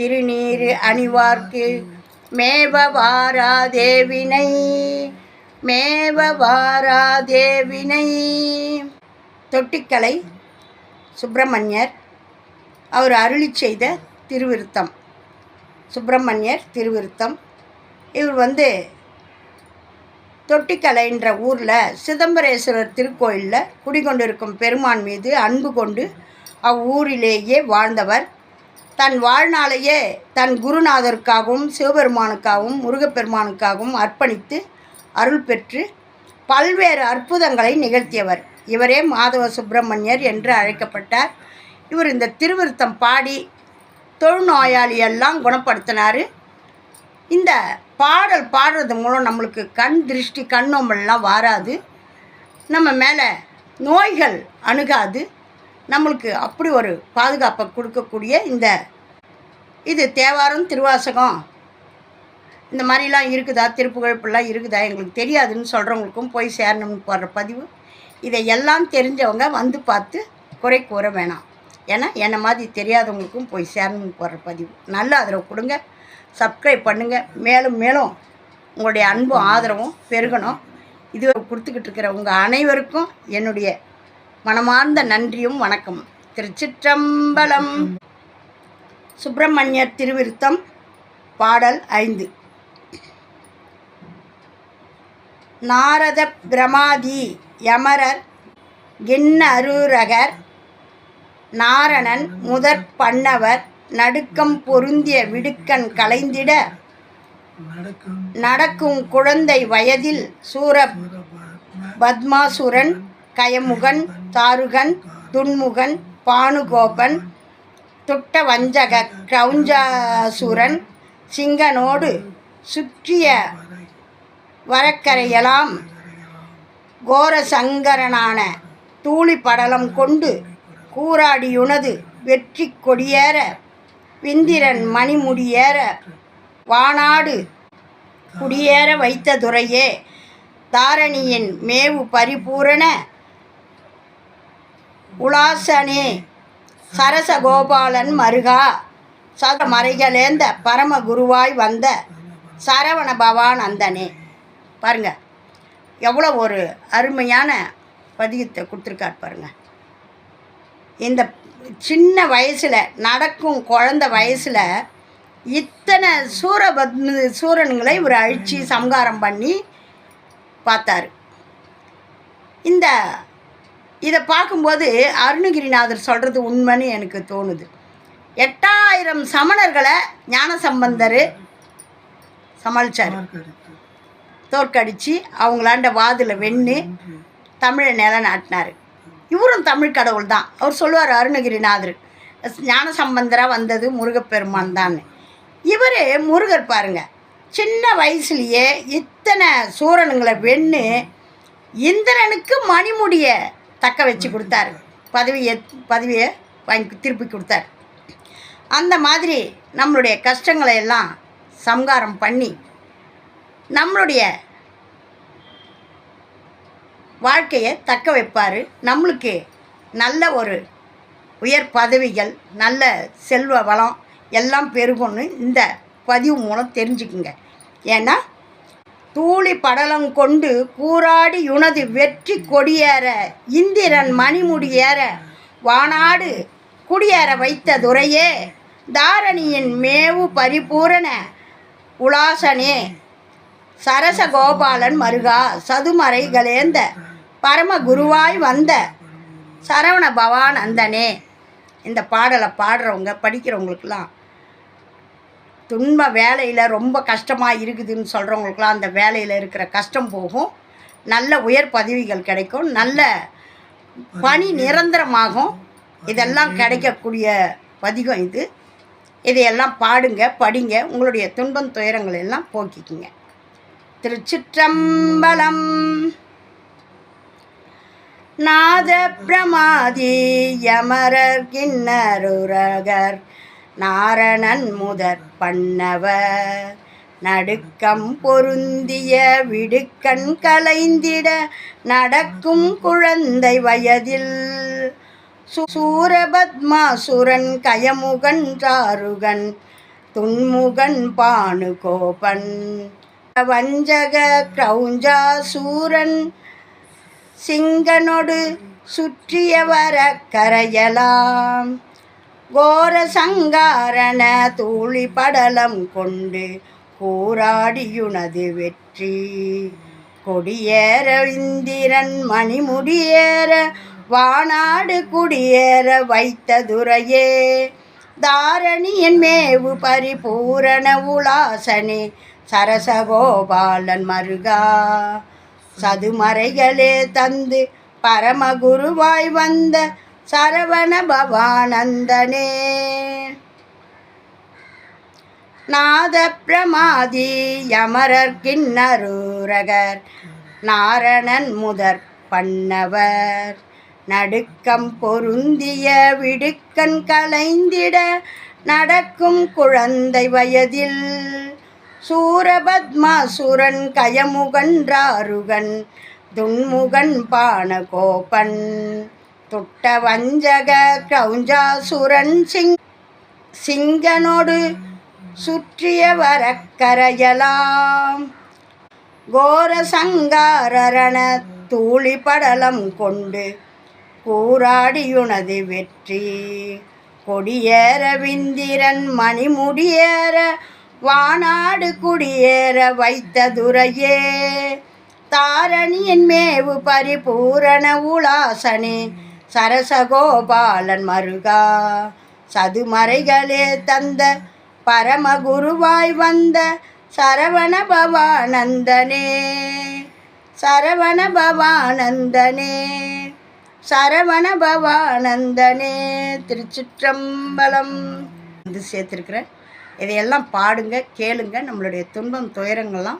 திருநீர் அணிவார்க்கு. மேவ வாராதேவினை மேவ வாராதேவினை தொட்டிக்கலை சுப்பிரமணியர் அவர் அருளி செய்த திருவிருத்தம். சுப்பிரமணியர் திருவிருத்தம். இவர் வந்து தொட்டிக்கலைன்ற ஊரில் சிதம்பரேஸ்வரர் திருக்கோயிலில் குடிகொண்டிருக்கும் பெருமான் மீது அன்பு கொண்டு அவ்வூரிலேயே வாழ்ந்தவர். தன் வாழ்நாளையே தன் குருநாதருக்காகவும் சிவபெருமானுக்காகவும் முருகப்பெருமானுக்காகவும் அர்ப்பணித்து அருள் பெற்று பல்வேறு அற்புதங்களை நிகழ்த்தியவர். இவரே மாதவ சுப்பிரமணியர் என்று அழைக்கப்பட்டார். இவர் இந்த திருவிருத்தம் பாடி தொழுநோயாளியெல்லாம் குணப்படுத்தினார். இந்த பாடல் பாடுறது மூலம் நம்மளுக்கு கண் திருஷ்டி கண்ணோம்பல்லாம் வாராது. நம்ம மேலே நோய்கள் அணுகாது. நம்மளுக்கு அப்படி ஒரு பாதுகாப்பை கொடுக்கக்கூடிய இந்த இது தேவாரம் திருவாசகம். இந்த மாதிரிலாம் இருக்குதா? திருப்புகழ் இப்படிலாம் இருக்குதா? எங்களுக்கு தெரியாதுன்னு சொல்கிறவங்களுக்கும் போய் சேரணும்னு போடுற பதிவு. இதை எல்லாம் தெரிஞ்சவங்க வந்து பார்த்து குறை கூற வேணாம். ஏன்னா என்னை மாதிரி தெரியாதவங்களுக்கும் போய் சேரணும்னு போடுற பதிவு. நல்ல ஆதரவு கொடுங்க. சப்ஸ்கிரைப் பண்ணுங்கள் மேலும் மேலும் உங்களுடைய அன்பும் ஆதரவும் பெருகணும். இது கொடுத்துக்கிட்டு இருக்கிற உங்கள் அனைவருக்கும் என்னுடைய மனமார்ந்த நன்றியும் வணக்கம். திருச்சிற்றம்பலம். சுப்பிரமணியர் திருவிருத்தம் பாடல் ஐந்து. நாரத பிரமாதி யமரர் கிண்ணருரகர் நாரணன் முதற் பண்ணவர் நடுக்கம் பொருந்திய விடுக்கன் கலைந்திட நடக்கும் குழந்தை வயதில் சூர பத்மாசுரன் கயமுகன் தாருகன் துன்முகன் பானுகோபன் துட்ட வஞ்சக கிரௌஞ்சாசுரன் சிங்கனோடு சுற்றிய வரக்கரையெல்லாம் கோர சங்கரனான தூளி படலம் கொண்டு கூராடியுனது வெற்றி கொடியேற விந்திரன் மணிமுடியேற வானாடு குடியேற வைத்த துறையே தாரணியின் மேவு பரிபூரண உலாசனே சரசகோபாலன் மருகா. சத மறைகளேந்த பரம குருவாய் வந்த சரவண பவானந்தனே. பாருங்க எவ்வளோ ஒரு அருமையான பதியத்தை கொடுத்துருக்கார் பாருங்க. இந்த சின்ன வயசில் நடக்கும் குழந்த வயசில் இத்தனை சூரபத் சூரனுங்களை இவர் அழித்து சம்காரம் பண்ணி பார்த்தாரு. இந்த இதை பார்க்கும்போது அருணகிரிநாதர் சொல்கிறது உண்மைன்னு எனக்கு தோணுது. எட்டாயிரம் சமணர்களை ஞானசம்பந்தர் சமாளித்தார் தோற்கடித்து அவங்களாண்ட வாதில் வென்று தமிழை நிலநாட்டினார் இவரும் தமிழ் கடவுள் தான். அவர் சொல்லுவார் அருணகிரிநாதர் ஞானசம்பந்தராக வந்தது முருகப்பெருமான் தான் இவர் முருகர் பாருங்கள் சின்ன வயசுலேயே இத்தனை சூரனுங்களை வென்று இந்திரனுக்கு மணிமுடியை தக்க வச்சு கொடுத்தாரு. பதவியை பதவியை வாங்கி திருப்பி கொடுத்தாரு. அந்த மாதிரி நம்மளுடைய கஷ்டங்களை எல்லாம் சம்காரம் பண்ணி நம்மளுடைய வாழ்க்கையை தக்க வைப்பார். நம்மளுக்கு நல்ல ஒரு உயர் பதவிகள் நல்ல செல்வ வளம் எல்லாம் பெருகும்னு இந்த பதிவு மூலம் தெரிஞ்சுக்குங்க. ஏன்னா தூளி படலம் கொண்டு கூராடி யுனது வெற்றி கொடியேற இந்திரன் மணிமுடியேற வானாடு குடியேற வைத்த துரையே தாரணியின் மேவு பரிபூரண உலாசனே. சரசகோபாலன் மருகா சதுமறைகளேந்த பரமகுருவாய் வந்த சரவண பவானந்தனே. இந்த பாடலை பாடுறவங்க படிக்கிறவங்களுக்கெல்லாம் துன்ப வேலையில் ரொம்ப கஷ்டமாக இருக்குதுன்னு சொல்கிறவங்களுக்குலாம் அந்த வேலையில் இருக்கிற கஷ்டம் போகும். நல்ல உயர் பதவிகள் கிடைக்கும். நல்ல பணி நிரந்தரமாகும். இதெல்லாம் கிடைக்கக்கூடிய பதிகம் இது. இதையெல்லாம் பாடுங்க படிங்க. உங்களுடைய துன்பம் துயரங்கள் எல்லாம் போக்கிக்குங்க. திருச்சிற்றம்பலம். நாத பிரமாதி யமரர் கிண்ணருரகர். நாரணன் முதற் பண்ணவர். நடுக்கம் பொருந்திய விடுக்கண் கலைந்திட நடக்கும் குழந்தை வயதில். சு- சூரபத்மாசுரன் கயமுகன் சாருகன் துன்முகன் பானுகோபன். வஞ்சக கிரௌஞ்சாசூரன் சிங்கனொடு சுற்றியவர கரையலாம். கோர சங்காரண தூளி படலம் கொண்டு கூராடியுனது வெற்றி. கொடியேற இந்திரன் மணிமுடியேற வானாடு குடியேற வைத்த துரையே தாரணியன் மேவு பரிபூரண உலாசனே சரசகோபாலன் மருகா. சதுமறைகளே தந்து பரமகுருவாய் வந்த சரவண பவானந்தனே. நாத பிரமாதி யமரர் கிண்ணரூரகர். நாரணன் முதற் பண்ணவர். நடுக்கம் பொருந்திய விடுக்கண் கலைந்திட நடக்கும் குழந்தை வயதில். சூரபத்மாசுரன் கயமுகன் ராருகன். துன்முகன் பானகோபன் துட்ட வஞ்சக கிரௌஞ்சாசுரன் சிங் சிங்கனோடு சுற்றிய வரக்கரையலாம். கோர சங்காரரண தூளி படலம் கொண்டு கூராடியுனது வெற்றி. கொடியேற விந்திரன் மணிமுடியேற வானாடு குடியேற வைத்த துரையே தாரணியின் மேவு பரிபூரண உலாசனே சரசகோபாலன் மருகா. சதுமறைகளே தந்த பரமகுருவாய் வந்த சரவண பவானந்தனே. சரவண பவானந்தனே. சரவண பவானந்தனே. திருச்சிற்றம்பலம். வந்து சேர்த்துருக்குறேன். இதையெல்லாம் பாடுங்க கேளுங்க. நம்மளுடைய துன்பம் துயரங்கள்லாம்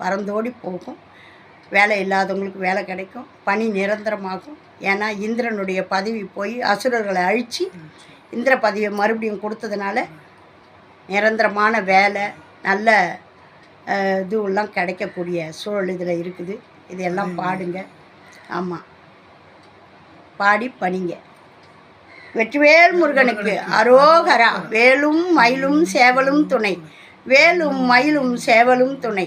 பறந்தோடி போகும். வேலை இல்லாதவங்களுக்கு வேலை கிடைக்கும். பணி நிரந்தரமாகும். ஏன்னா இந்திரனுடைய பதவி போய் அசுரர்களை அழித்து இந்திர பதவியை மறுபடியும் கொடுத்ததுனால நிரந்தரமான வேலை நல்ல இதுவெல்லாம் கிடைக்கக்கூடிய சூழல் இதில் இருக்குது. இதையெல்லாம் பாடுங்க. ஆமாம் பாடி பணிங்க. வெற்றிவேல் முருகனுக்கு அரோகரா. வேலும் மயிலும் சேவலும் துணை. வேலும் மயிலும் சேவலும் துணை.